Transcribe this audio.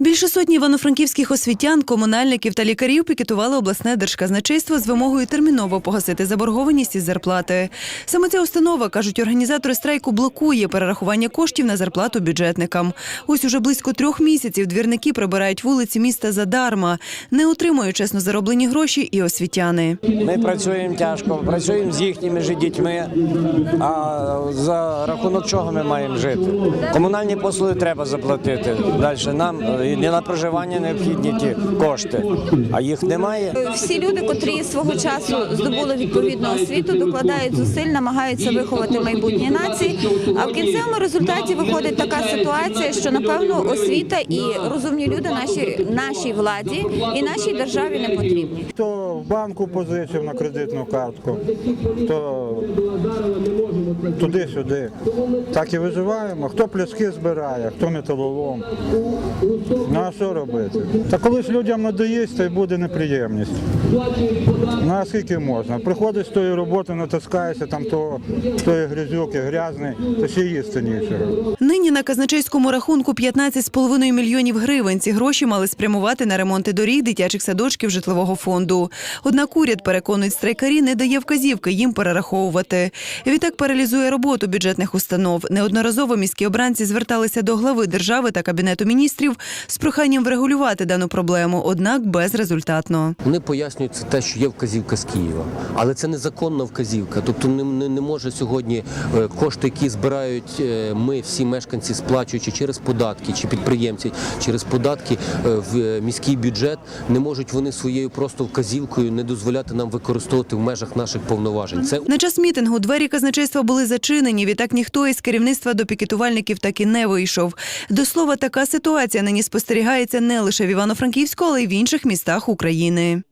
Більше сотні івано-франківських освітян, комунальників та лікарів пікетували обласне держказначейство з вимогою терміново погасити заборгованість із зарплати. Саме ця установа, кажуть організатори страйку, блокує перерахування коштів на зарплату бюджетникам. Ось уже близько трьох місяців двірники прибирають вулиці міста задарма, не отримують чесно зароблені гроші і освітяни. Ми працюємо тяжко, працюємо з їхніми ж дітьми. А за рахунок чого ми маємо жити? Комунальні послуги треба заплатити. Далі нам е, не на проживання необхідні ті кошти, а їх немає. Всі люди, котрі свого часу здобули відповідну освіту, докладають зусиль, намагаються виховати майбутнє нації. А в кінцевому результаті виходить така ситуація, що напевно освіта і розумні люди нашій нашій владі і нашій державі не потрібні. Хто в банку позичив на кредитну картку, то туди-сюди. Так і виживаємо. Хто пляшки збирає, хто металолом. Ну а що робити? Та коли ж людям надоїсть, то й буде неприємність. Ну а скільки можна? Приходиш з тої роботи, натискаєшся, там того, тої грязюки, грязний, то ще їсти нічого. Нині на казначейському рахунку 15,5 мільйонів гривень. Ці гроші мали спрямувати на ремонти доріг, дитячих садочків, житлового фонду. Однак уряд, переконують страйкарі, не дає вказівки їм перераховувати. Відтак паралізує роботу бюджетних установ. Неодноразово міські обранці зверталися до глави держави та кабінету міністрів з проханням врегулювати дану проблему, однак безрезультатно. Вони пояснюють це те, що є вказівка з Києва, але це незаконна вказівка. Тобто не, не, не може сьогодні е, кошти, які збирають е, ми, всі мешканці, сплачуючи через податки чи підприємці, через податки е, в міський бюджет, не можуть вони своєю просто вказівкою не дозволяти нам використовувати в межах наших повноважень. Це На час мітингу двері казначейства були зачинені. Відтак ніхто із керівництва до пікетувальників так і не вийшов. До слова, така ситуація нині спостерігається не лише в Івано-Франківську, але й в інших містах України.